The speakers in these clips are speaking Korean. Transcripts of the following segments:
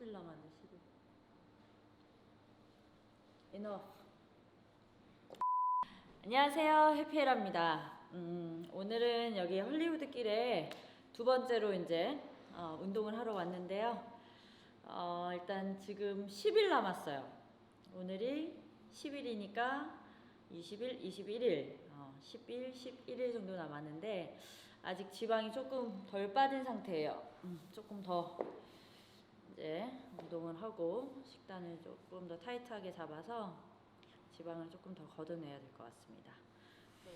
10일 남았네 10일 Enough. 안녕하세요. 해피에라입니다. 음, 오늘은 여기 헐리우드 길에 두 번째로 이제 어, 운동을 하러 왔는데요. 어, 일단 지금 10일 남았어요. 오늘이 10일이니까 20일, 21일, 어, 10일, 11일 정도 남았는데 아직 지방이 조금 덜 빠진 상태예요. 음, 조금 더 이제 운동을 하고 식단을 조금 더 타이트하게 잡아서 지방을 조금 더 걷어내야 될 것 같습니다. 막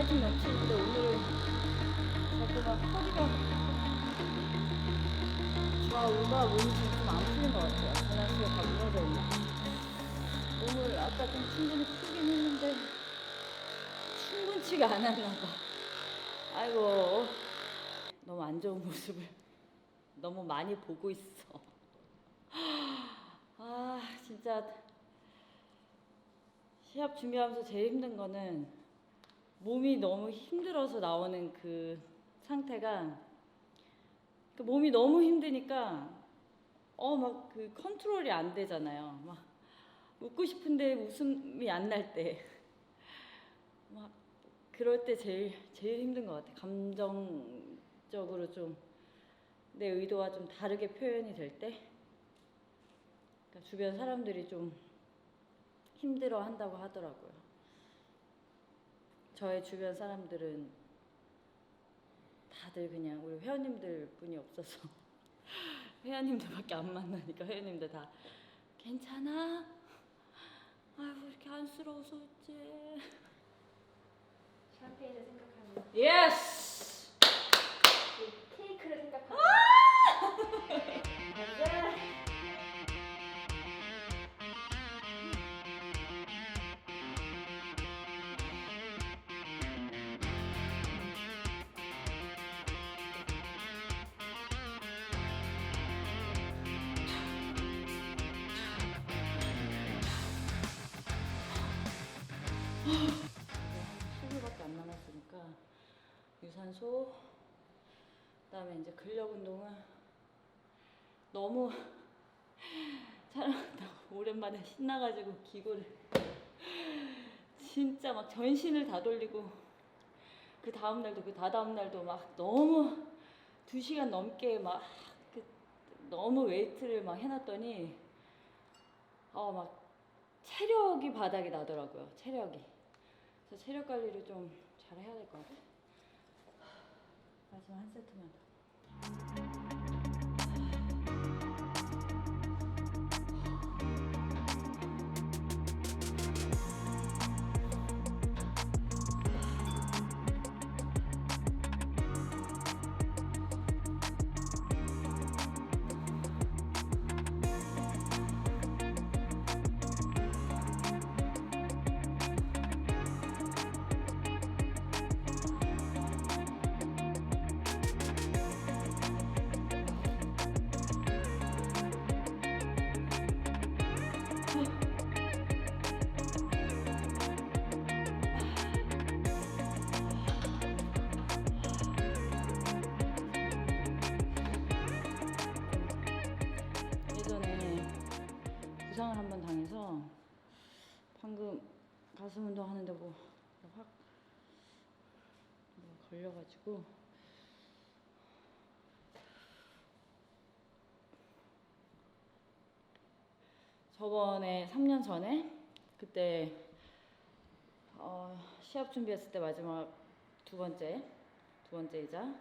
파이팅 넘치는데 오늘은 막 허리가 좌우가 뭔지 좀 안 풀린 것 같아요. 밸런스가 다 무너져 있나. 몸을 아까 좀 충분히 풀긴 했는데 충분치가 않았나 봐. 아이고 너무 안 좋은 모습을 너무 많이 보고 있어. 아 진짜 시합 준비하면서 제일 힘든 거는 몸이 너무 힘들어서 나오는 그 상태가 그 몸이 너무 힘드니까 어 막 그 컨트롤이 안 되잖아요. 막 웃고 싶은데 웃음이 안 날 때. 막 그럴 때 제일 제일 힘든 것 같아. 감정적으로 좀 내 의도와 좀 다르게 표현이 될 때. 그러니까 주변 사람들이 좀 힘들어 한다고 하더라고요. 저의 주변 사람들은 다들 그냥 우리 회원님들 뿐이 없어서 회원님들밖에 안 만나니까 회원님들 다 괜찮아? 아이고 이렇게 안쓰러워서 어째 샴페인을 생각하면 예스! 10일밖에 안 남았으니까 유산소 그다음에 이제 근력 운동은 너무 촬영하다가 오랜만에 신나가지고 기구를 진짜 막 전신을 다 돌리고 그 다음 날도 그 다다음 날도 막 너무 두 시간 넘게 막 그 너무 웨이트를 막 해놨더니 어 막 체력이 바닥이 나더라고요 체력이. 그래서 체력 관리를 좀 잘 해야 될 것 같아요. 마지막 한 세트만 더. 부상을 한 번 당해서 방금 가슴 운동 하는데 뭐 확 뭐 걸려가지고. 저번에 3년 전에 그때 어, 시합 준비했을 때 마지막 두 번째 두 번째이자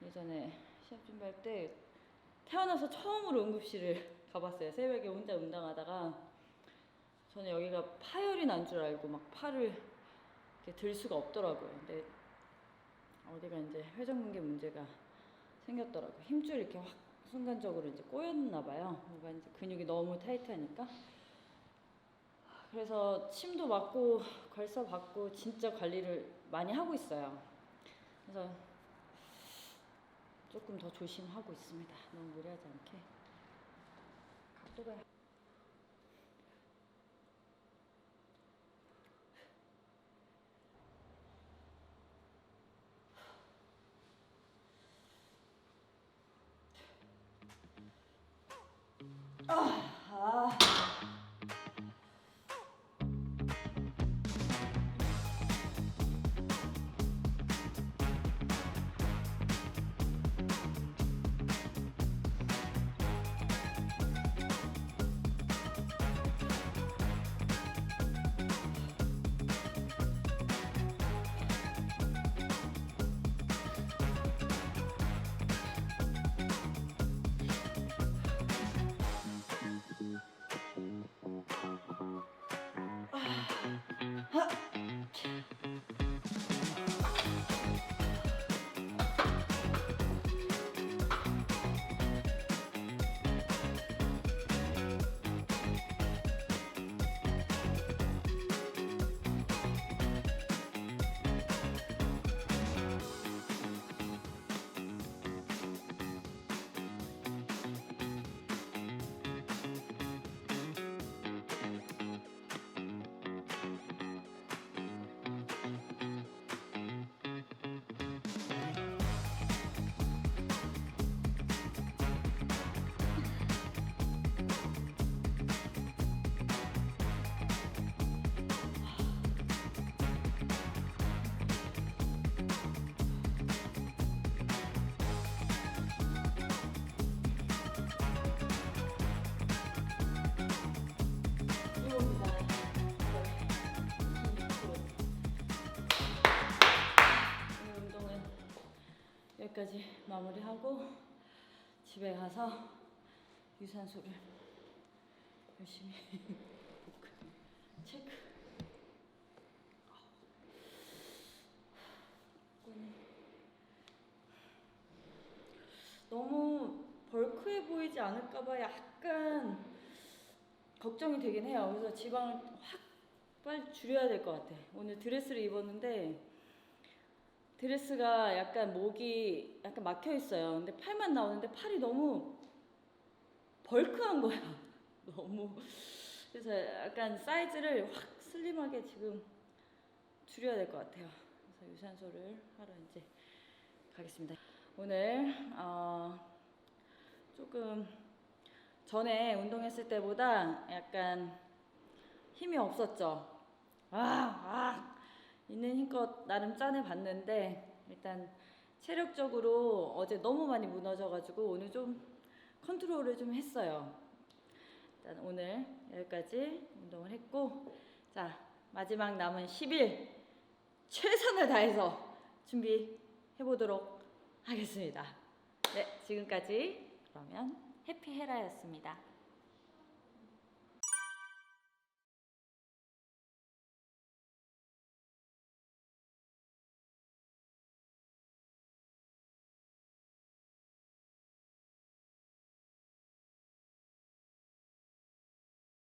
예전에 시합 준비할 때 태어나서 처음으로 응급실을 가봤어요. 새벽에 혼자 운동하다가 저는 여기가 파열이 난 줄 알고 막 팔을 이렇게 들 수가 없더라고요. 근데 어디가 이제 회전근개 문제가 생겼더라고요. 힘줄 이렇게 확 순간적으로 이제 꼬였나 봐요. 뭔가 이제 근육이 너무 타이트하니까. 그래서 침도 맞고 걸사 받고 진짜 관리를 많이 하고 있어요. 그래서 조금 더 조심하고 있습니다. 너무 무리하지 않게. 각도가 あっ 여기까지 마무리하고 집에 가서 유산소를 열심히 체크. 너무 벌크해 보이지 않을까봐 약간 걱정이 되긴 해요. 그래서 지방을 확 빨리 줄여야 될 것 같아. 오늘 드레스를 입었는데 드레스가 약간 목이 약간 막혀 있어요. 근데 팔만 나오는데 팔이 너무 벌크한 거야. 너무. 그래서 약간 사이즈를 확 슬림하게 지금 줄여야 될 것 같아요. 그래서 유산소를 하러 이제 가겠습니다. 오늘 어, 조금 전에 운동했을 때보다 약간 힘이 없었죠. 아, 아, 있는 힘껏 나름 짜내 봤는데 일단 체력적으로 어제 너무 많이 무너져가지고 오늘 좀 컨트롤을 좀 했어요. 일단 오늘 여기까지 운동을 했고 자 마지막 남은 10일 최선을 다해서 준비해 보도록 하겠습니다. 네 지금까지 그러면 해피헤라였습니다.